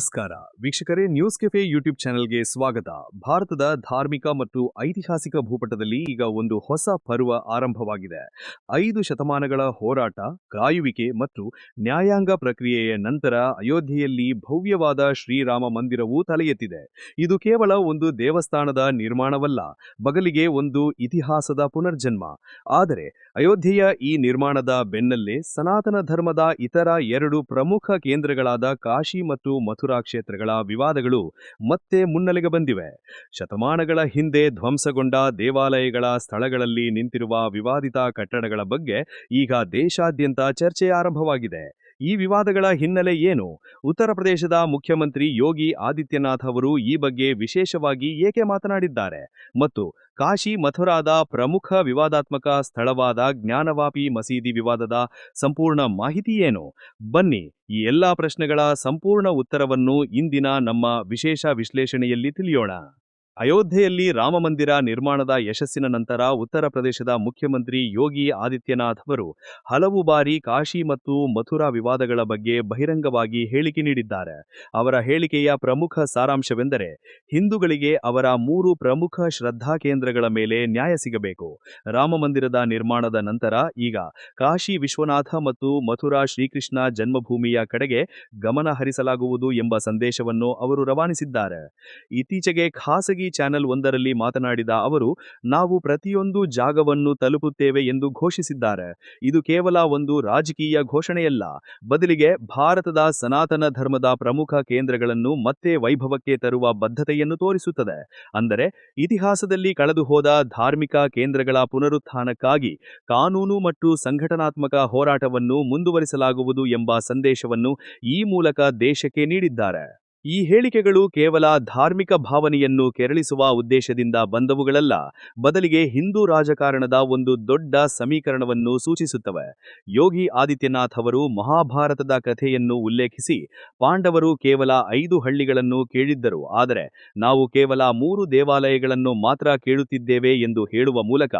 ನಮಸ್ಕಾರ. ವೀಕ್ಷಕರೇ news cafe YouTube ಚಾನೆಲ್ಗೆ ಸ್ವಾಗತ. ಭಾರತದ ಧಾರ್ಮಿಕ ಮತ್ತು ಐತಿಹಾಸಿಕ ಭೂಪಟದಲ್ಲಿ ಈಗ ಒಂದು ಹೊಸ ಪರ್ವ ಆರಂಭವಾಗಿದೆ. ಐದು ಶತಮಾನಗಳ ಹೋರಾಟ, ಕಾಯುವಿಕೆ ಮತ್ತು ನ್ಯಾಯಾಂಗ ಪ್ರಕ್ರಿಯೆಯ ನಂತರ ಅಯೋಧ್ಯೆಯಲ್ಲಿ ಭವ್ಯವಾದ ಶ್ರೀರಾಮ ಮಂದಿರವು ತಲೆ ಎತ್ತಿದೆ ಇದು ಕೇವಲ ಒಂದು ದೇವಸ್ಥಾನದ ನಿರ್ಮಾಣವಲ್ಲ, ಬಗಲಿಗೆ ಒಂದು ಇತಿಹಾಸದ ಪುನರ್ಜನ್ಮ. ಆದರೆ, ಅಯೋಧ್ಯೆಯ ಈ ನಿರ್ಮಾಣದ ಬೆನ್ನಲ್ಲೇ ಸನಾತನ ಧರ್ಮದ ಇತರ ಎರಡು ಪ್ರಮುಖ ಕೇಂದ್ರಗಳಾದ ಕಾಶಿ ಮತ್ತು ಮಥುರಾ ಕ್ಷೇತ್ರಗಳ ವಿವಾದಗಳು ಮತ್ತೆ ಮುನ್ನೆಲೆಗೆ ಬಂದಿವೆ. ಶತಮಾನಗಳ ಹಿಂದೆ ಧ್ವಂಸಗೊಂಡ ದೇವಾಲಯಗಳ ಸ್ಥಳಗಳಲ್ಲಿ ನಿಂತಿರುವ ವಿವಾದಿತ ಕಟ್ಟಡಗಳ ಬಗ್ಗೆ ಈಗ ದೇಶಾದ್ಯಂತ ಚರ್ಚೆ ಆರಂಭವಾಗಿದೆ. ಈ ವಿವಾದಗಳ ಹಿನ್ನೆಲೆ ಏನು? ಉತ್ತರ ಪ್ರದೇಶದ ಮುಖ್ಯಮಂತ್ರಿ ಯೋಗಿ ಆದಿತ್ಯನಾಥ್ ಅವರು ಈ ಬಗ್ಗೆ ವಿಶೇಷವಾಗಿ ಏಕೆ ಮಾತನಾಡಿದ್ದಾರೆ? ಮತ್ತು ಕಾಶಿ ಮಥುರಾದ ಪ್ರಮುಖ ವಿವಾದಾತ್ಮಕ ಸ್ಥಳವಾದ ಜ್ಞಾನವಾಪಿ ಮಸೀದಿ ವಿವಾದದ ಸಂಪೂರ್ಣ ಮಾಹಿತಿ ಏನು? ಬನ್ನಿ, ಈ ಎಲ್ಲಾ ಪ್ರಶ್ನೆಗಳ ಸಂಪೂರ್ಣ ಉತ್ತರವನ್ನು ಇಂದಿನ ನಮ್ಮ ವಿಶೇಷ ವಿಶ್ಲೇಷಣೆಯಲ್ಲಿ ತಿಳಿಯೋಣ. ಅಯೋಧ್ಯೆಯಲ್ಲಿ ರಾಮಮಂದಿರ ನಿರ್ಮಾಣದ ಯಶಸ್ಸಿನ ನಂತರ ಉತ್ತರ ಪ್ರದೇಶದ ಮುಖ್ಯಮಂತ್ರಿ ಯೋಗಿ ಆದಿತ್ಯನಾಥ್ ಅವರು ಹಲವು ಬಾರಿ ಕಾಶಿ ಮತ್ತು ಮಥುರಾ ವಿವಾದಗಳ ಬಗ್ಗೆ ಬಹಿರಂಗವಾಗಿ ಹೇಳಿಕೆ ನೀಡಿದ್ದಾರೆ. ಅವರ ಹೇಳಿಕೆಯ ಪ್ರಮುಖ ಸಾರಾಂಶವೆಂದರೆ ಹಿಂದೂಗಳಿಗೆ ಅವರ ಮೂರು ಪ್ರಮುಖ ಶ್ರದ್ಧಾ ಕೇಂದ್ರಗಳ ಮೇಲೆ ನ್ಯಾಯ ಸಿಗಬೇಕು. ರಾಮಮಂದಿರದ ನಿರ್ಮಾಣದ ನಂತರ ಈಗ ಕಾಶಿ ವಿಶ್ವನಾಥ ಮತ್ತು ಮಥುರಾ ಶ್ರೀಕೃಷ್ಣ ಜನ್ಮಭೂಮಿಯ ಕಡೆಗೆ ಗಮನ ಹರಿಸಲಾಗುವುದು ಎಂಬ ಸಂದೇಶವನ್ನು ಅವರು ರವಾನಿಸಿದ್ದಾರೆ. ಇತ್ತೀಚೆಗೆ ಖಾಸಗಿ ಚಾನೆಲ್ ಒಂದರಲ್ಲಿ ಮಾತನಾಡಿದ ಅವರು, ನಾವು ಪ್ರತಿಯೊಂದು ಜಾಗವನ್ನು ತಲುಪುತ್ತೇವೆ ಎಂದು ಘೋಷಿಸಿದ್ದಾರೆ. ಇದು ಕೇವಲ ಒಂದು ರಾಜಕೀಯ ಘೋಷಣೆಯಲ್ಲ. ಬದಲಿಗೆ ಭಾರತದ ಸನಾತನ ಧರ್ಮದ ಪ್ರಮುಖ ಕೇಂದ್ರಗಳನ್ನು ಮತ್ತೆ ವೈಭವಕ್ಕೆ ತರುವ ಬದ್ಧತೆಯನ್ನು ತೋರಿಸುತ್ತದೆ. ಅಂದರೆ, ಇತಿಹಾಸದಲ್ಲಿ ಕಳೆದುಹೋದ ಧಾರ್ಮಿಕ ಕೇಂದ್ರಗಳ ಪುನರುತ್ಥಾನಕ್ಕಾಗಿ ಕಾನೂನು ಮತ್ತು ಸಂಘಟನಾತ್ಮಕ ಹೋರಾಟವನ್ನು ಮುಂದುವರಿಸಲಾಗುವುದು ಎಂಬ ಸಂದೇಶವನ್ನು ಈ ಮೂಲಕ ದೇಶಕ್ಕೆ ನೀಡಿದ್ದಾರೆ. ಈ ಹೇಳಿಕೆಗಳು ಕೇವಲ ಧಾರ್ಮಿಕ ಭಾವನೆಯನ್ನು ಕೆರಳಿಸುವ ಉದ್ದೇಶದಿಂದ ಬಂದವುಗಳಲ್ಲ, ಬದಲಿಗೆ ಹಿಂದೂ ರಾಜಕಾರಣದ ಒಂದು ದೊಡ್ಡ ಸಮೀಕರಣವನ್ನು ಸೂಚಿಸುತ್ತವೆ. ಯೋಗಿ ಆದಿತ್ಯನಾಥ್ ಅವರು ಮಹಾಭಾರತದ ಕಥೆಯನ್ನು ಉಲ್ಲೇಖಿಸಿ, ಪಾಂಡವರು ಕೇವಲ ಐದು ಹಳ್ಳಿಗಳನ್ನು ಕೇಳಿದ್ದರು, ಆದರೆ ನಾವು ಕೇವಲ ಮೂರು ದೇವಾಲಯಗಳನ್ನು ಮಾತ್ರ ಕೇಳುತ್ತಿದ್ದೇವೆ ಎಂದು ಹೇಳುವ ಮೂಲಕ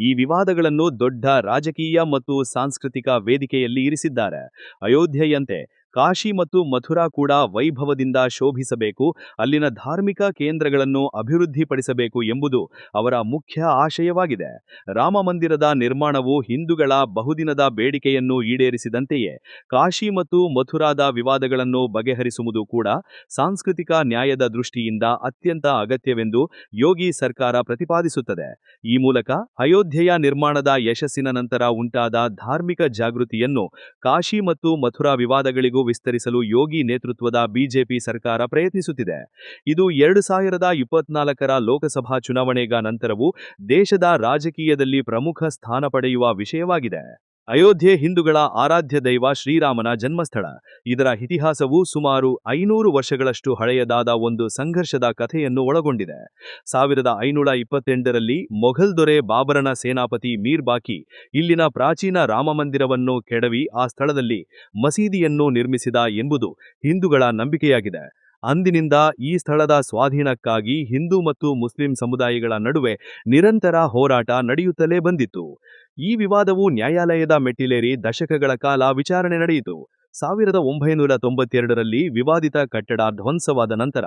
ಈ ವಿವಾದಗಳನ್ನು ದೊಡ್ಡ ರಾಜಕೀಯ ಮತ್ತು ಸಾಂಸ್ಕೃತಿಕ ವೇದಿಕೆಯಲ್ಲಿ ಇರಿಸಿದ್ದಾರೆ. ಅಯೋಧ್ಯೆಯಂತೆ ಕಾಶಿ ಮತ್ತು ಮಥುರಾ ಕೂಡ ವೈಭವದಿಂದ ಶೋಭಿಸಬೇಕು, ಅಲ್ಲಿನ ಧಾರ್ಮಿಕ ಕೇಂದ್ರಗಳನ್ನು ಅಭಿವೃದ್ಧಿಪಡಿಸಬೇಕು ಎಂಬುದು ಅವರ ಮುಖ್ಯ ಆಶಯವಾಗಿದೆ. ರಾಮ ಮಂದಿರದ ನಿರ್ಮಾಣವು ಹಿಂದೂಗಳ ಬಹುದಿನದ ಬೇಡಿಕೆಯನ್ನು ಈಡೇರಿಸಿದಂತೆಯೇ, ಕಾಶಿ ಮತ್ತು ಮಥುರಾದ ವಿವಾದಗಳನ್ನು ಬಗೆಹರಿಸುವುದು ಕೂಡ ಸಾಂಸ್ಕೃತಿಕ ನ್ಯಾಯದ ದೃಷ್ಟಿಯಿಂದ ಅತ್ಯಂತ ಅಗತ್ಯವೆಂದು ಯೋಗಿ ಸರ್ಕಾರ ಪ್ರತಿಪಾದಿಸುತ್ತದೆ. ಈ ಮೂಲಕ ಅಯೋಧ್ಯೆಯ ನಿರ್ಮಾಣದ ಯಶಸ್ಸಿನ ನಂತರ ಉಂಟಾದ ಧಾರ್ಮಿಕ ಜಾಗೃತಿಯನ್ನು ಕಾಶಿ ಮತ್ತು ಮಥುರಾ ವಿವಾದಗಳಿಗೂ ವಿಸ್ತರಿಸಲು ಯೋಗಿ ನೇತೃತ್ವದ ಬಿಜೆಪಿ ಸರ್ಕಾರ ಪ್ರಯತ್ನಿಸುತ್ತಿದೆ. ಇದು ಎರಡು ಸಾವಿರದ ಇಪ್ಪತ್ನಾಲ್ಕರ ಲೋಕಸಭಾ ಚುನಾವಣೆಗ ನಂತರವೂ ದೇಶದ ರಾಜಕೀಯದಲ್ಲಿ ಪ್ರಮುಖ ಸ್ಥಾನ ಪಡೆಯುವ ವಿಷಯವಾಗಿದೆ. ಅಯೋಧ್ಯೆ ಹಿಂದೂಗಳ ಆರಾಧ್ಯ ದೈವ ಶ್ರೀರಾಮನ ಜನ್ಮಸ್ಥಳ. ಇದರ ಇತಿಹಾಸವು ಸುಮಾರು ಐನೂರು ವರ್ಷಗಳಷ್ಟು ಹಳೆಯದಾದ ಒಂದು ಸಂಘರ್ಷದ ಕಥೆಯನ್ನು ಒಳಗೊಂಡಿದೆ. ಸಾವಿರದ ಐನೂರ ಇಪ್ಪತ್ತೆಂಟರಲ್ಲಿ ಮೊಘಲ್ ದೊರೆ ಬಾಬರನ ಸೇನಾಪತಿ ಮೀರ್ ಬಾಕಿ ಇಲ್ಲಿನ ಪ್ರಾಚೀನ ರಾಮಮಂದಿರವನ್ನು ಕೆಡವಿ ಆ ಸ್ಥಳದಲ್ಲಿ ಮಸೀದಿಯನ್ನು ನಿರ್ಮಿಸಿದ ಎಂಬುದು ಹಿಂದೂಗಳ ನಂಬಿಕೆಯಾಗಿದೆ. ಅಂದಿನಿಂದ ಈ ಸ್ಥಳದ ಸ್ವಾಧೀನಕ್ಕಾಗಿ ಹಿಂದೂ ಮತ್ತು ಮುಸ್ಲಿಂ ಸಮುದಾಯಗಳ ನಡುವೆ ನಿರಂತರ ಹೋರಾಟ ನಡೆಯುತ್ತಲೇ ಬಂದಿತ್ತು. ಈ ವಿವಾದವು ನ್ಯಾಯಾಲಯದ ಮೆಟ್ಟಿಲೇರಿ ದಶಕಗಳ ಕಾಲ ವಿಚಾರಣೆ ನಡೆಯಿತು. ಸಾವಿರದ ಒಂಬೈನೂರ ತೊಂಬತ್ತೆರಡರಲ್ಲಿ ವಿವಾದಿತ ಕಟ್ಟಡ ಧ್ವಂಸವಾದ ನಂತರ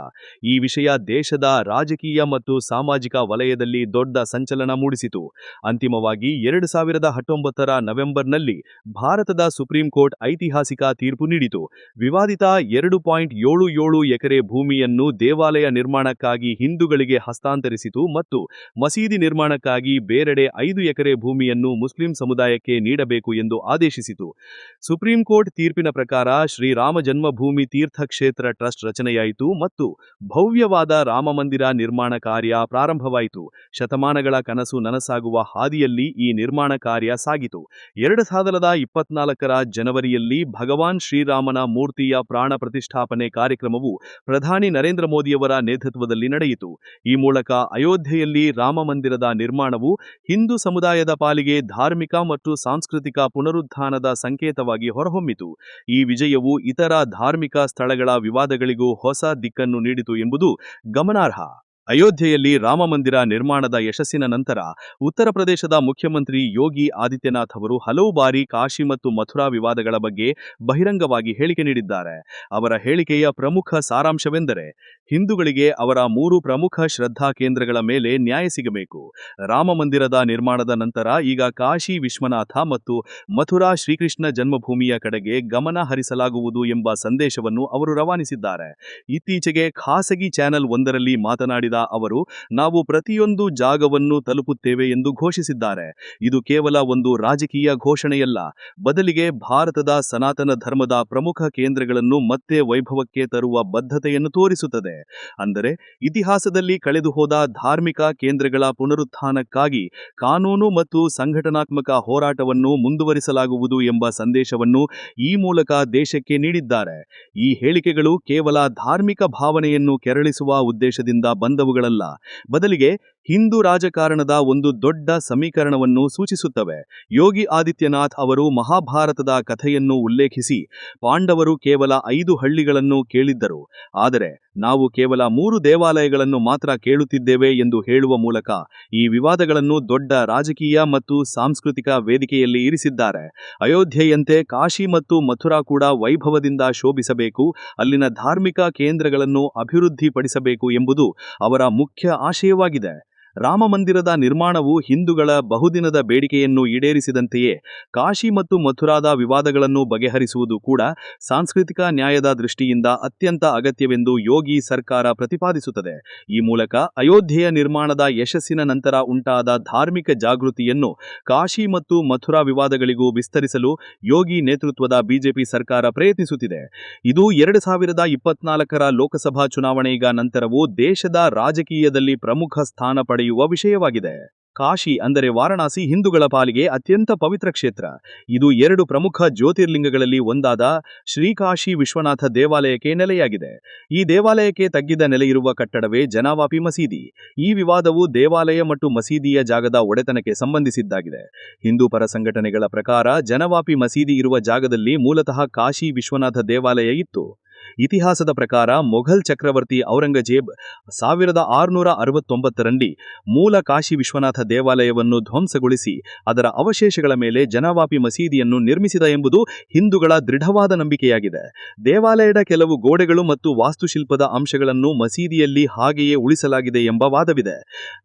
ಈ ವಿಷಯ ದೇಶದ ರಾಜಕೀಯ ಮತ್ತು ಸಾಮಾಜಿಕ ವಲಯದಲ್ಲಿ ದೊಡ್ಡ ಸಂಚಲನ ಮೂಡಿಸಿತು. ಅಂತಿಮವಾಗಿ ಎರಡು ಸಾವಿರದ ಹತ್ತೊಂಬತ್ತರ ನವೆಂಬರ್ನಲ್ಲಿ ಭಾರತದ ಸುಪ್ರೀಂ ಕೋರ್ಟ್ ಐತಿಹಾಸಿಕ ತೀರ್ಪು ನೀಡಿತು. ವಿವಾದಿತ ಎರಡು ಪಾಯಿಂಟ್ ಏಳು ಏಳು ಎಕರೆ ಭೂಮಿಯನ್ನು ದೇವಾಲಯ ನಿರ್ಮಾಣಕ್ಕಾಗಿ ಹಿಂದೂಗಳಿಗೆ ಹಸ್ತಾಂತರಿಸಿತು ಮತ್ತು ಮಸೀದಿ ನಿರ್ಮಾಣಕ್ಕಾಗಿ ಬೇರೆಡೆ ಐದು ಎಕರೆ ಭೂಮಿಯನ್ನು ಮುಸ್ಲಿಂ ಸಮುದಾಯಕ್ಕೆ ನೀಡಬೇಕು ಎಂದು ಆದೇಶಿಸಿತು. ಸುಪ್ರೀಂ ಕೋರ್ಟ್ ತೀರ್ಪಿನ ಪ್ರಕಾರ ಶ್ರೀರಾಮ ಜನ್ಮಭೂಮಿ ತೀರ್ಥಕ್ಷೇತ್ರ ಟ್ರಸ್ಟ್ ರಚನೆಯಾಯಿತು ಮತ್ತು ಭವ್ಯವಾದ ರಾಮಮಂದಿರ ನಿರ್ಮಾಣ ಕಾರ್ಯ ಪ್ರಾರಂಭವಾಯಿತು. ಶತಮಾನಗಳ ಕನಸು ನನಸಾಗುವ ಹಾದಿಯಲ್ಲಿ ಈ ನಿರ್ಮಾಣ ಕಾರ್ಯ ಸಾಗಿತು. ಎರಡು ಸಾವಿರದ ಇಪ್ಪತ್ನಾಲ್ಕರ ಜನವರಿಯಲ್ಲಿ ಭಗವಾನ್ ಶ್ರೀರಾಮನ ಮೂರ್ತಿಯ ಪ್ರಾಣ ಪ್ರತಿಷ್ಠಾಪನೆ ಕಾರ್ಯಕ್ರಮವು ಪ್ರಧಾನಿ ನರೇಂದ್ರ ಮೋದಿಯವರ ನೇತೃತ್ವದಲ್ಲಿ ನಡೆಯಿತು. ಈ ಮೂಲಕ ಅಯೋಧ್ಯೆಯಲ್ಲಿ ರಾಮ ಮಂದಿರದ ನಿರ್ಮಾಣವು ಹಿಂದೂ ಸಮುದಾಯದ ಪಾಲಿಗೆ ಧಾರ್ಮಿಕ ಮತ್ತು ಸಾಂಸ್ಕೃತಿಕ ಪುನರುತ್ಥಾನದ ಸಂಕೇತವಾಗಿ ಹೊರಹೊಮ್ಮಿತು. ಈ ವಿಜಯವು ಇತರ ಧಾರ್ಮಿಕ ಸ್ಥಳಗಳ ವಿವಾದಗಳಿಗೂ ಹೊಸ ದಿಕ್ಕನ್ನು ನೀಡಿತು ಎಂಬುದು ಗಮನಾರ್ಹ. ಅಯೋಧ್ಯೆಯಲ್ಲಿ ರಾಮಮಂದಿರ ನಿರ್ಮಾಣದ ಯಶಸ್ಸಿನ ನಂತರ ಉತ್ತರ ಪ್ರದೇಶದ ಮುಖ್ಯಮಂತ್ರಿ ಯೋಗಿ ಆದಿತ್ಯನಾಥ್ ಅವರು ಹಲವು ಬಾರಿ ಕಾಶಿ ಮತ್ತು ಮಥುರಾ ವಿವಾದಗಳ ಬಗ್ಗೆ ಬಹಿರಂಗವಾಗಿ ಹೇಳಿಕೆ ನೀಡಿದ್ದಾರೆ. ಅವರ ಹೇಳಿಕೆಯ ಪ್ರಮುಖ ಸಾರಾಂಶವೆಂದರೆ ಹಿಂದೂಗಳಿಗೆ ಅವರ ಮೂರು ಪ್ರಮುಖ ಶ್ರದ್ಧಾ ಕೇಂದ್ರಗಳ ಮೇಲೆ ನ್ಯಾಯ ಸಿಗಬೇಕು. ರಾಮ ಮಂದಿರದ ನಿರ್ಮಾಣದ ನಂತರ ಈಗ ಕಾಶಿ ವಿಶ್ವನಾಥ ಮತ್ತು ಮಥುರಾ ಶ್ರೀಕೃಷ್ಣ ಜನ್ಮಭೂಮಿಯ ಕಡೆಗೆ ಗಮನ ಹರಿಸಲಾಗುವುದು ಎಂಬ ಸಂದೇಶವನ್ನು ಅವರು ರವಾನಿಸಿದ್ದಾರೆ. ಇತ್ತೀಚೆಗೆ ಖಾಸಗಿ ಚಾನೆಲ್ ಒಂದರಲ್ಲಿ ಮಾತನಾಡಿದ ಅವರು, ನಾವು ಪ್ರತಿಯೊಂದು ಜಾಗವನ್ನು ತಲುಪುತ್ತೇವೆ ಎಂದು ಘೋಷಿಸಿದ್ದಾರೆ. ಇದು ಕೇವಲ ಒಂದು ರಾಜಕೀಯ ಘೋಷಣೆಯಲ್ಲ, ಬದಲಿಗೆ ಭಾರತದ ಸನಾತನ ಧರ್ಮದ ಪ್ರಮುಖ ಕೇಂದ್ರಗಳನ್ನು ಮತ್ತೆ ವೈಭವಕ್ಕೆ ತರುವ ಬದ್ಧತೆಯನ್ನು ತೋರಿಸುತ್ತದೆ. ಅಂದರೆ ಇತಿಹಾಸದಲ್ಲಿ ಕಳೆದು ಹೋದ ಧಾರ್ಮಿಕ ಕೇಂದ್ರಗಳ ಪುನರುತ್ಥಾನಕ್ಕಾಗಿ ಕಾನೂನು ಮತ್ತು ಸಂಘಟನಾತ್ಮಕ ಹೋರಾಟವನ್ನು ಮುಂದುವರಿಸಲಾಗುವುದು ಎಂಬ ಸಂದೇಶವನ್ನು ಈ ಮೂಲಕ ದೇಶಕ್ಕೆ ನೀಡಿದ್ದಾರೆ. ಈ ಹೇಳಿಕೆಗಳು ಕೇವಲ ಧಾರ್ಮಿಕ ಭಾವನೆಯನ್ನು ಕೆರಳಿಸುವ ಉದ್ದೇಶದಿಂದ ಬಂದವುಗಳಲ್ಲ. ಬದಲಿಗೆ ಹಿಂದೂ ರಾಜಕಾರಣದ ಒಂದು ದೊಡ್ಡ ಸಮೀಕರಣವನ್ನು ಸೂಚಿಸುತ್ತವೆ. ಯೋಗಿ ಆದಿತ್ಯನಾಥ್ ಅವರು ಮಹಾಭಾರತದ ಕಥೆಯನ್ನು ಉಲ್ಲೇಖಿಸಿ ಪಾಂಡವರು ಕೇವಲ ಐದು ಹಳ್ಳಿಗಳನ್ನು ಕೇಳಿದ್ದರು. ಆದರೆ ನಾವು ಕೇವಲ ಮೂರು ದೇವಾಲಯಗಳನ್ನು ಮಾತ್ರ ಕೇಳುತ್ತಿದ್ದೇವೆ ಎಂದು ಹೇಳುವ ಮೂಲಕ ಈ ವಿವಾದಗಳನ್ನು ದೊಡ್ಡ ರಾಜಕೀಯ ಮತ್ತು ಸಾಂಸ್ಕೃತಿಕ ವೇದಿಕೆಯಲ್ಲಿ ಇರಿಸಿದ್ದಾರೆ. ಅಯೋಧ್ಯೆಯಂತೆ ಕಾಶಿ ಮತ್ತು ಮಥುರಾ ಕೂಡ ವೈಭವದಿಂದ ಶೋಭಿಸಬೇಕು, ಅಲ್ಲಿನ ಧಾರ್ಮಿಕ ಕೇಂದ್ರಗಳನ್ನು ಅಭಿವೃದ್ಧಿಪಡಿಸಬೇಕು ಎಂಬುದು ಅವರ ಮುಖ್ಯ ಆಶಯವಾಗಿದೆ. ರಾಮ ಮಂದಿರದ ನಿರ್ಮಾಣವು ಹಿಂದೂಗಳ ಬಹುದಿನದ ಬೇಡಿಕೆಯನ್ನು ಈಡೇರಿಸಿದಂತೆಯೇ ಕಾಶಿ ಮತ್ತು ಮಥುರಾದ ವಿವಾದಗಳನ್ನು ಬಗೆಹರಿಸುವುದು ಕೂಡ ಸಾಂಸ್ಕೃತಿಕ ನ್ಯಾಯದ ದೃಷ್ಟಿಯಿಂದ ಅತ್ಯಂತ ಅಗತ್ಯವೆಂದು ಯೋಗಿ ಸರ್ಕಾರ ಪ್ರತಿಪಾದಿಸುತ್ತದೆ. ಈ ಮೂಲಕ ಅಯೋಧ್ಯೆಯ ನಿರ್ಮಾಣದ ಯಶಸ್ಸಿನ ನಂತರ ಉಂಟಾದ ಧಾರ್ಮಿಕ ಜಾಗೃತಿಯನ್ನು ಕಾಶಿ ಮತ್ತು ಮಥುರಾ ವಿವಾದಗಳಿಗೂ ವಿಸ್ತರಿಸಲು ಯೋಗಿ ನೇತೃತ್ವದ ಬಿಜೆಪಿ ಸರ್ಕಾರ ಪ್ರಯತ್ನಿಸುತ್ತಿದೆ. ಇದು ಎರಡು ಸಾವಿರದ ಇಪ್ಪತ್ನಾಲ್ಕರ ಲೋಕಸಭಾ ಚುನಾವಣೆಗ ನಂತರವೂ ದೇಶದ ರಾಜಕೀಯದಲ್ಲಿ ಪ್ರಮುಖ ಸ್ಥಾನ ಪಡೆಯುವ ವಿಷಯವಾಗಿದೆ. ಕಾಶಿ ಅಂದರೆ ವಾರಣಾಸಿ ಹಿಂದೂಗಳ ಪಾಲಿಗೆ ಅತ್ಯಂತ ಪವಿತ್ರ ಕ್ಷೇತ್ರ. ಇದು ಎರಡು ಪ್ರಮುಖ ಜ್ಯೋತಿರ್ಲಿಂಗಗಳಲ್ಲಿ ಒಂದಾದ ಶ್ರೀಕಾಶಿ ವಿಶ್ವನಾಥ ದೇವಾಲಯಕ್ಕೆ ನೆಲೆಯಾಗಿದೆ. ಈ ದೇವಾಲಯಕ್ಕೆ ತಗ್ಗಿದ ನೆಲೆಯಿರುವ ಕಟ್ಟಡವೇ ಜನಾವಾಪಿ ಮಸೀದಿ. ಈ ವಿವಾದವು ದೇವಾಲಯ ಮತ್ತು ಮಸೀದಿಯ ಜಾಗದ ಒಡೆತನಕ್ಕೆ ಸಂಬಂಧಿಸಿದ್ದಾಗಿದೆ. ಹಿಂದೂ ಪರ ಸಂಘಟನೆಗಳ ಪ್ರಕಾರ ಜನವಾಪಿ ಮಸೀದಿ ಇರುವ ಜಾಗದಲ್ಲಿ ಮೂಲತಃ ಕಾಶಿ ವಿಶ್ವನಾಥ ದೇವಾಲಯ ಇತ್ತು. ಇತಿಹಾಸದ ಪ್ರಕಾರ ಮೊಘಲ್ ಚಕ್ರವರ್ತಿ ಔರಂಗಜೇಬ್ ಸಾವಿರದ ಆರುನೂರ ಅರವತ್ತೊಂಬತ್ತರಲ್ಲಿ ಮೂಲ ಕಾಶಿ ವಿಶ್ವನಾಥ ದೇವಾಲಯವನ್ನು ಧ್ವಂಸಗೊಳಿಸಿ ಅದರ ಅವಶೇಷಗಳ ಮೇಲೆ ಜನವಾಪಿ ಮಸೀದಿಯನ್ನು ನಿರ್ಮಿಸಿದ ಎಂಬುದು ಹಿಂದೂಗಳ ದೃಢವಾದ ನಂಬಿಕೆಯಾಗಿದೆ. ದೇವಾಲಯದ ಕೆಲವು ಗೋಡೆಗಳು ಮತ್ತು ವಾಸ್ತುಶಿಲ್ಪದ ಅಂಶಗಳನ್ನು ಮಸೀದಿಯಲ್ಲಿ ಹಾಗೆಯೇ ಉಳಿಸಲಾಗಿದೆ ಎಂಬ ವಾದವಿದೆ.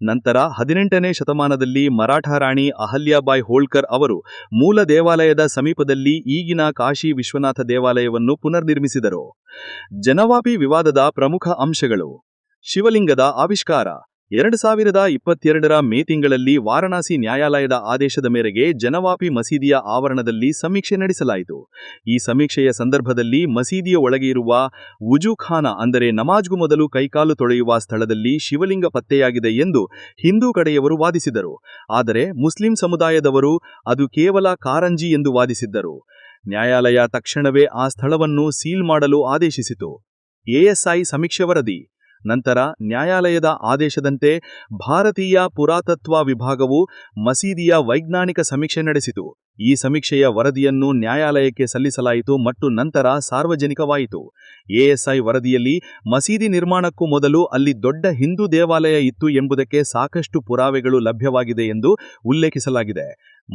ನಂತರ ಹದಿನೆಂಟನೇ ಶತಮಾನದಲ್ಲಿ ಮರಾಠ ರಾಣಿ ಅಹಲ್ಯಾಬಾಯ್ ಹೋಳ್ಕರ್ ಅವರು ಮೂಲ ದೇವಾಲಯದ ಸಮೀಪದಲ್ಲಿ ಈಗಿನ ಕಾಶಿ ವಿಶ್ವನಾಥ ದೇವಾಲಯವನ್ನು ಪುನರ್ನಿರ್ಮಿಸಿದರು. ಜನವಾಪಿ ವಿವಾದದ ಪ್ರಮುಖ ಅಂಶಗಳು. ಶಿವಲಿಂಗದ ಆವಿಷ್ಕಾರ. ಎರಡು ಸಾವಿರದ ಇಪ್ಪತ್ತೆರಡರ ಮೇ ತಿಂಗಳಲ್ಲಿ ವಾರಣಾಸಿ ನ್ಯಾಯಾಲಯದ ಆದೇಶದ ಮೇರೆಗೆ ಜನವಾಪಿ ಮಸೀದಿಯ ಆವರಣದಲ್ಲಿ ಸಮೀಕ್ಷೆ ನಡೆಸಲಾಯಿತು. ಈ ಸಮೀಕ್ಷೆಯ ಸಂದರ್ಭದಲ್ಲಿ ಮಸೀದಿಯ ಒಳಗೆ ಇರುವ ವುಜುಖಾನ ಅಂದರೆ ನಮಾಜ್ಗೂ ಮೊದಲು ಕೈಕಾಲು ತೊಳೆಯುವ ಸ್ಥಳದಲ್ಲಿ ಶಿವಲಿಂಗ ಪತ್ತೆಯಾಗಿದೆ ಎಂದು ಹಿಂದೂ ಕಡೆಯವರು ವಾದಿಸಿದರು. ಆದರೆ ಮುಸ್ಲಿಂ ಸಮುದಾಯದವರು ಅದು ಕೇವಲ ಕಾರಂಜಿ ಎಂದು ವಾದಿಸಿದ್ದರು. ನ್ಯಾಯಾಲಯ ತಕ್ಷಣವೇ ಆ ಸ್ಥಳವನ್ನು ಸೀಲ್ ಮಾಡಲು ಆದೇಶಿಸಿತು. ಎಎಸ್ಐ ಸಮೀಕ್ಷೆ ವರದಿ. ನಂತರ ನ್ಯಾಯಾಲಯದ ಆದೇಶದಂತೆ ಭಾರತೀಯ ಪುರಾತತ್ವ ವಿಭಾಗವು ಮಸೀದಿಯ ವೈಜ್ಞಾನಿಕ ಸಮೀಕ್ಷೆ ನಡೆಸಿತು. ಈ ಸಮೀಕ್ಷೆಯ ವರದಿಯನ್ನು ನ್ಯಾಯಾಲಯಕ್ಕೆ ಸಲ್ಲಿಸಲಾಯಿತು ಮತ್ತು ನಂತರ ಸಾರ್ವಜನಿಕವಾಯಿತು. ಎಎಸ್ಐ ವರದಿಯಲ್ಲಿ ಮಸೀದಿ ನಿರ್ಮಾಣಕ್ಕೂ ಮೊದಲು ಅಲ್ಲಿ ದೊಡ್ಡ ಹಿಂದೂ ದೇವಾಲಯ ಇತ್ತು ಎಂಬುದಕ್ಕೆ ಸಾಕಷ್ಟು ಪುರಾವೆಗಳು ಲಭ್ಯವಾಗಿದೆ ಎಂದು ಉಲ್ಲೇಖಿಸಲಾಗಿದೆ.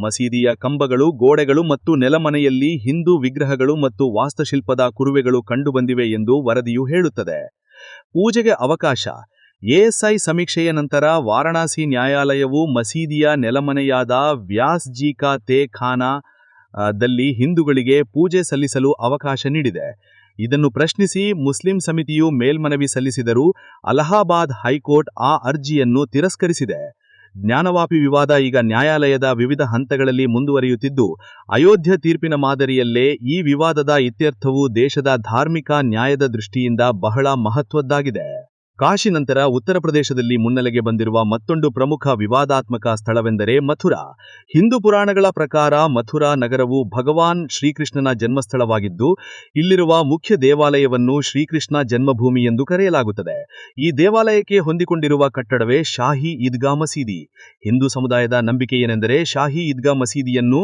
ಮಸೀದಿಯ ಕಂಬಗಳು, ಗೋಡೆಗಳು ಮತ್ತು ನೆಲಮನೆಯಲ್ಲಿ ಹಿಂದೂ ವಿಗ್ರಹಗಳು ಮತ್ತು ವಾಸ್ತುಶಿಲ್ಪದ ಕುರುವೆಗಳು ಕಂಡುಬಂದಿವೆ ಎಂದು ವರದಿಯು ಹೇಳುತ್ತದೆ. ಪೂಜೆಗೆ ಅವಕಾಶ. ಎಎಸ್ಐ ಸಮೀಕ್ಷೆಯ ನಂತರ ವಾರಣಾಸಿ ನ್ಯಾಯಾಲಯವು ಮಸೀದಿಯ ನೆಲಮನೆಯಾದ ವ್ಯಾಸ್ಜಿ ಕಾ ತೇ ದಲ್ಲಿ ಹಿಂದೂಗಳಿಗೆ ಪೂಜೆ ಸಲ್ಲಿಸಲು ಅವಕಾಶ ನೀಡಿದೆ. ಇದನ್ನು ಪ್ರಶ್ನಿಸಿ ಮುಸ್ಲಿಂ ಸಮಿತಿಯು ಮೇಲ್ಮನವಿ ಸಲ್ಲಿಸಿದರೂ ಅಲಹಾಬಾದ್ ಹೈಕೋರ್ಟ್ ಆ ಅರ್ಜಿಯನ್ನು ತಿರಸ್ಕರಿಸಿದೆ. ಜ್ಞಾನವಾಪಿ ವಿವಾದ ಈಗ ನ್ಯಾಯಾಲಯದ ವಿವಿಧ ಹಂತಗಳಲ್ಲಿ ಮುಂದುವರಿಯುತ್ತಿದ್ದು, ಅಯೋಧ್ಯೆ ತೀರ್ಪಿನ ಮಾದರಿಯಲ್ಲೇ ಈ ವಿವಾದದ ಇತ್ಯರ್ಥವು ದೇಶದ ಧಾರ್ಮಿಕ ನ್ಯಾಯದ ದೃಷ್ಟಿಯಿಂದ ಬಹಳ ಮಹತ್ವದ್ದಾಗಿದೆ. ಕಾಶಿ ನಂತರ ಉತ್ತರ ಪ್ರದೇಶದಲ್ಲಿ ಮುನ್ನೆಲೆಗೆ ಬಂದಿರುವ ಮತ್ತೊಂದು ಪ್ರಮುಖ ವಿವಾದಾತ್ಮಕ ಸ್ಥಳವೆಂದರೆ ಮಥುರಾ. ಹಿಂದೂ ಪುರಾಣಗಳ ಪ್ರಕಾರ ಮಥುರಾ ನಗರವು ಭಗವಾನ್ ಶ್ರೀಕೃಷ್ಣನ ಜನ್ಮಸ್ಥಳವಾಗಿದ್ದು, ಇಲ್ಲಿರುವ ಮುಖ್ಯ ದೇವಾಲಯವನ್ನು ಶ್ರೀಕೃಷ್ಣ ಜನ್ಮಭೂಮಿ ಎಂದು ಕರೆಯಲಾಗುತ್ತದೆ. ಈ ದೇವಾಲಯಕ್ಕೆ ಹೊಂದಿಕೊಂಡಿರುವ ಕಟ್ಟಡವೇ ಶಾಹಿ ಈದ್ಗಾ ಮಸೀದಿ. ಹಿಂದೂ ಸಮುದಾಯದ ನಂಬಿಕೆ ಏನೆಂದರೆ ಶಾಹಿ ಈದ್ಗಾ ಮಸೀದಿಯನ್ನು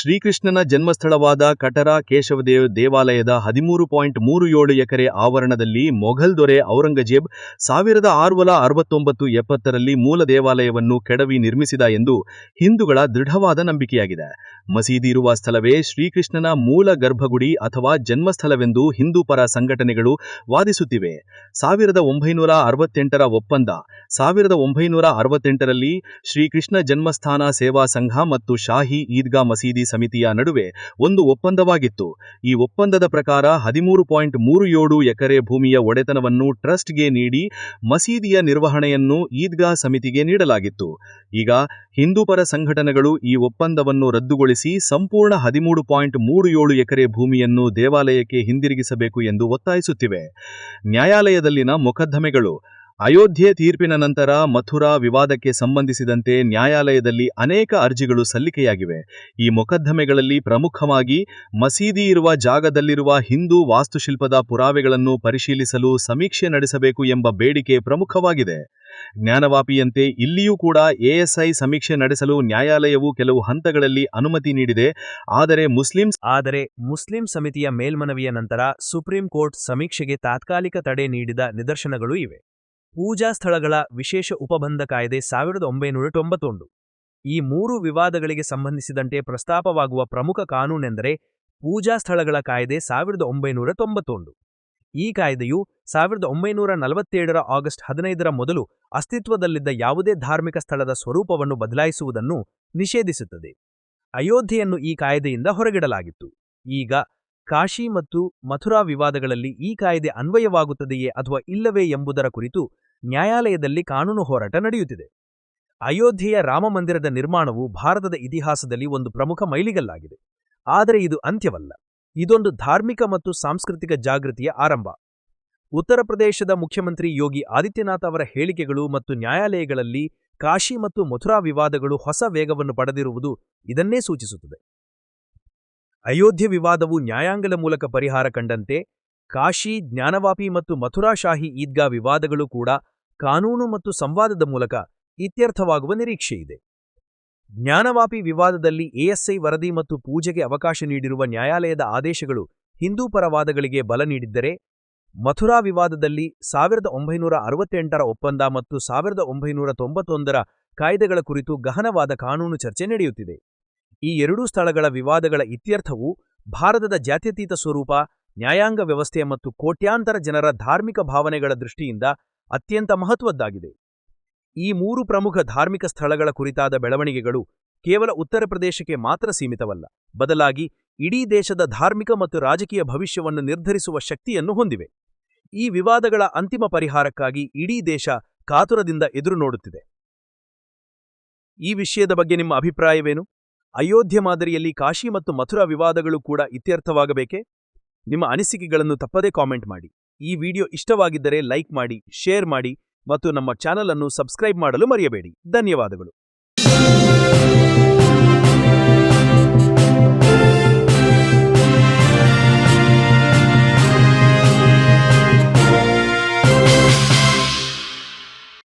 ಶ್ರೀಕೃಷ್ಣನ ಜನ್ಮಸ್ಥಳವಾದ ಕಟರ ಕೇಶವದೇವ್ ದೇವಾಲಯದ ಹದಿಮೂರು ಪಾಯಿಂಟ್ ಮೂರು ಏಳು ಎಕರೆ ಆವರಣದಲ್ಲಿ ಮೊಘಲ್ ದೊರೆ ಔರಂಗಜೇಬ್ ಸಾವಿರದ ಆರುವಲ ಅರವತ್ತೊಂಬತ್ತು ಎಪ್ಪತ್ತರಲ್ಲಿ ಮೂಲ ದೇವಾಲಯವನ್ನು ಕೆಡವಿ ನಿರ್ಮಿಸಿದ ಎಂದು ಹಿಂದೂಗಳ ದೃಢವಾದ ನಂಬಿಕೆಯಾಗಿದೆ. ಮಸೀದಿ ಇರುವ ಸ್ಥಳವೇ ಶ್ರೀಕೃಷ್ಣನ ಮೂಲ ಗರ್ಭಗುಡಿ ಅಥವಾ ಜನ್ಮಸ್ಥಳವೆಂದು ಹಿಂದೂ ಪರ ಸಂಘಟನೆಗಳು ವಾದಿಸುತ್ತಿವೆ. ಸಾವಿರದ ಒಂಬೈನೂರ ಅರವತ್ತೆಂಟರ ಒಪ್ಪಂದ, ಸಾವಿರದ ಒಂಬೈನೂರ ಅರವತ್ತೆಂಟರಲ್ಲಿ ಶ್ರೀಕೃಷ್ಣ ಜನ್ಮಸ್ಥಾನ ಸೇವಾ ಸಂಘ ಮತ್ತು ಶಾಹಿ ಈದ್ಗಾ ಮಸೀದಿ ಸಮಿತಿಯ ನಡುವೆ ಒಂದು ಒಪ್ಪಂದವಾಗಿತ್ತು. ಈ ಒಪ್ಪಂದದ ಪ್ರಕಾರ ಹದಿಮೂರು ಪಾಯಿಂಟ್ ಮೂರು ಏಳು ಎಕರೆ ಭೂಮಿಯ ಒಡೆತನವನ್ನು ಟ್ರಸ್ಟ್ಗೆ ನೀಡಿ ಮಸೀದಿಯ ನಿರ್ವಹಣೆಯನ್ನು ಈದ್ಗಾ ಸಮಿತಿಗೆ ನೀಡಲಾಗಿತ್ತು. ಈಗ ಹಿಂದೂಪರ ಸಂಘಟನೆಗಳು ಈ ಒಪ್ಪಂದವನ್ನು ರದ್ದುಗೊಳಿಸಿ ಸಂಪೂರ್ಣ ಹದಿಮೂರು ಪಾಯಿಂಟ್ ಮೂರು ಏಳು ಎಕರೆ ಭೂಮಿಯನ್ನು ದೇವಾಲಯಕ್ಕೆ ಹಿಂದಿರುಗಿಸಬೇಕು ಎಂದು ಒತ್ತಾಯಿಸುತ್ತಿವೆ. ನ್ಯಾಯಾಲಯದಲ್ಲಿನ ಮೊಕದ್ದಮೆಗಳು ಅಯೋಧ್ಯೆ ತೀರ್ಪಿನ ನಂತರ ಮಥುರಾ ವಿವಾದಕ್ಕೆ ಸಂಬಂಧಿಸಿದಂತೆ ನ್ಯಾಯಾಲಯದಲ್ಲಿ ಅನೇಕ ಅರ್ಜಿಗಳು ಸಲ್ಲಿಕೆಯಾಗಿವೆ. ಈ ಮೊಕದ್ದಮೆಗಳಲ್ಲಿ ಪ್ರಮುಖವಾಗಿ ಮಸೀದಿ ಇರುವ ಜಾಗದಲ್ಲಿರುವ ಹಿಂದೂ ವಾಸ್ತುಶಿಲ್ಪದ ಪುರಾವೆಗಳನ್ನು ಪರಿಶೀಲಿಸಲು ಸಮೀಕ್ಷೆ ನಡೆಸಬೇಕು ಎಂಬ ಬೇಡಿಕೆ ಪ್ರಮುಖವಾಗಿದೆ. ಜ್ಞಾನವಾಪಿಯಂತೆ ಇಲ್ಲಿಯೂ ಕೂಡ ಎಎಸ್ಐ ಸಮೀಕ್ಷೆ ನಡೆಸಲು ನ್ಯಾಯಾಲಯವು ಕೆಲವು ಹಂತಗಳಲ್ಲಿ ಅನುಮತಿ ನೀಡಿದೆ. ಆದರೆ ಮುಸ್ಲಿಂ ಆದರೆ ಮುಸ್ಲಿಂ ಸಮಿತಿಯ ಮೇಲ್ಮನವಿಯ ನಂತರ ಸುಪ್ರೀಂ ಕೋರ್ಟ್ ಸಮೀಕ್ಷೆಗೆ ತಾತ್ಕಾಲಿಕ ತಡೆ ನೀಡಿದ ನಿದರ್ಶನಗಳು ಇವೆ. ಪೂಜಾ ಸ್ಥಳಗಳ ವಿಶೇಷ ಉಪಬಂಧ ಕಾಯ್ದೆ ಸಾವಿರದ ಒಂಬೈನೂರ ತೊಂಬತ್ತೊಂದು. ಈ ಮೂರು ವಿವಾದಗಳಿಗೆ ಸಂಬಂಧಿಸಿದಂತೆ ಪ್ರಸ್ತಾಪವಾಗುವ ಪ್ರಮುಖ ಕಾನೂನೆಂದರೆ ಪೂಜಾ ಸ್ಥಳಗಳ ಕಾಯ್ದೆ ಸಾವಿರದ ಒಂಬೈನೂರ ತೊಂಬತ್ತೊಂದು. ಈ ಕಾಯ್ದೆಯು ಸಾವಿರದ ಒಂಬೈನೂರ ನಲವತ್ತೇಳರ ಆಗಸ್ಟ್ ಹದಿನೈದರ ಮೊದಲು ಅಸ್ತಿತ್ವದಲ್ಲಿದ್ದ ಯಾವುದೇ ಧಾರ್ಮಿಕ ಸ್ಥಳದ ಸ್ವರೂಪವನ್ನು ಬದಲಾಯಿಸುವುದನ್ನು ನಿಷೇಧಿಸುತ್ತದೆ. ಅಯೋಧ್ಯೆಯನ್ನು ಈ ಕಾಯ್ದೆಯಿಂದ ಹೊರಗಿಡಲಾಗಿತ್ತು. ಈಗ ಕಾಶಿ ಮತ್ತು ಮಥುರಾ ವಿವಾದಗಳಲ್ಲಿ ಈ ಕಾಯ್ದೆ ಅನ್ವಯವಾಗುತ್ತದೆಯೇ ಅಥವಾ ಇಲ್ಲವೇ ಎಂಬುದರ ಕುರಿತು ನ್ಯಾಯಾಲಯದಲ್ಲಿ ಕಾನೂನು ಹೋರಾಟ ನಡೆಯುತ್ತಿದೆ. ಅಯೋಧ್ಯೆಯ ರಾಮಮಂದಿರದ ನಿರ್ಮಾಣವು ಭಾರತದ ಇತಿಹಾಸದಲ್ಲಿ ಒಂದು ಪ್ರಮುಖ ಮೈಲಿಗಲ್ಲಾಗಿದೆ. ಆದರೆ ಇದು ಅಂತ್ಯವಲ್ಲ. ಇದೊಂದು ಧಾರ್ಮಿಕ ಮತ್ತು ಸಾಂಸ್ಕೃತಿಕ ಜಾಗೃತಿಯ ಆರಂಭ. ಉತ್ತರ ಪ್ರದೇಶದ ಮುಖ್ಯಮಂತ್ರಿ ಯೋಗಿ ಆದಿತ್ಯನಾಥ್ ಅವರ ಹೇಳಿಕೆಗಳು ಮತ್ತು ನ್ಯಾಯಾಲಯಗಳಲ್ಲಿ ಕಾಶಿ ಮತ್ತು ಮಥುರಾ ವಿವಾದಗಳು ಹೊಸ ವೇಗವನ್ನು ಪಡೆದಿರುವುದು ಇದನ್ನೇ ಸೂಚಿಸುತ್ತದೆ. ಅಯೋಧ್ಯೆ ವಿವಾದವು ನ್ಯಾಯಾಂಗದ ಮೂಲಕ ಪರಿಹಾರ ಕಂಡಂತೆ ಕಾಶಿ, ಜ್ಞಾನವಾಪಿ ಮತ್ತು ಮಥುರಾಶಾಹಿ ಈದ್ಗಾ ವಿವಾದಗಳು ಕೂಡ ಕಾನೂನು ಮತ್ತು ಸಂವಾದದ ಮೂಲಕ ಇತ್ಯರ್ಥವಾಗುವ ನಿರೀಕ್ಷೆಯಿದೆ ಜ್ಞಾನವಾಪಿ ವಿವಾದದಲ್ಲಿ ಎಎಸ್ಐ ವರದಿ ಮತ್ತು ಪೂಜೆಗೆ ಅವಕಾಶ ನೀಡಿರುವ ನ್ಯಾಯಾಲಯದ ಆದೇಶಗಳು ಹಿಂದೂ ಪರವಾದಗಳಿಗೆ ಬಲ ನೀಡಿದ್ದರೆ, ಮಥುರಾ ವಿವಾದದಲ್ಲಿ ಸಾವಿರದ ಒಂಬೈನೂರ ಅರವತ್ತೆಂಟರ ಒಪ್ಪಂದ ಮತ್ತು ಸಾವಿರದ ಒಂಬೈನೂರ ತೊಂಬತ್ತೊಂದರ ಕಾಯ್ದೆಗಳ ಕುರಿತು ಗಹನವಾದ ಕಾನೂನು ಚರ್ಚೆ ನಡೆಯುತ್ತಿದೆ. ಈ ಎರಡೂ ಸ್ಥಳಗಳ ವಿವಾದಗಳ ಇತ್ಯರ್ಥವು ಭಾರತದ ಜಾತ್ಯತೀತ ಸ್ವರೂಪ ನ್ಯಾಯಾಂಗ ವ್ಯವಸ್ಥೆ ಮತ್ತು ಕೋಟ್ಯಾಂತರ ಜನರ ಧಾರ್ಮಿಕ ಭಾವನೆಗಳ ದೃಷ್ಟಿಯಿಂದ ಅತ್ಯಂತ ಮಹತ್ವದ್ದಾಗಿದೆ. ಈ ಮೂರು ಪ್ರಮುಖ ಧಾರ್ಮಿಕ ಸ್ಥಳಗಳ ಕುರಿತಾದ ಬೆಳವಣಿಗೆಗಳು ಕೇವಲ ಉತ್ತರ ಪ್ರದೇಶಕ್ಕೆ ಮಾತ್ರ ಸೀಮಿತವಲ್ಲ, ಬದಲಾಗಿ ಇಡೀ ದೇಶದ ಧಾರ್ಮಿಕ ಮತ್ತು ರಾಜಕೀಯ ಭವಿಷ್ಯವನ್ನು ನಿರ್ಧರಿಸುವ ಶಕ್ತಿಯನ್ನು ಹೊಂದಿವೆ. ಈ ವಿವಾದಗಳ ಅಂತಿಮ ಪರಿಹಾರಕ್ಕಾಗಿ ಇಡೀ ದೇಶ ಕಾತುರದಿಂದ ಎದುರು ನೋಡುತ್ತಿದೆ. ಈ ವಿಷಯದ ಬಗ್ಗೆ ನಿಮ್ಮ ಅಭಿಪ್ರಾಯವೇನು? ಅಯೋಧ್ಯೆ ಮಾದರಿಯಲ್ಲಿ ಕಾಶಿ ಮತ್ತು ಮಥುರಾ ವಿವಾದಗಳು ಕೂಡ ಇತ್ಯರ್ಥವಾಗಬೇಕೇ? ನಿಮ್ಮ ಅನಿಸಿಕೆಗಳನ್ನು ತಪ್ಪದೇ ಕಾಮೆಂಟ್ ಮಾಡಿ. ಈ ವಿಡಿಯೋ ಇಷ್ಟವಾಗಿದ್ದರೆ ಲೈಕ್ ಮಾಡಿ ಶೇರ್ ಮಾಡಿ ಮತ್ತು ನಮ್ಮ ಚಾನಲ್ ಅನ್ನು ಸಬ್ಸ್ಕ್ರೈಬ್ ಮಾಡಲು ಮರೆಯಬೇಡಿ. ಧನ್ಯವಾದಗಳು.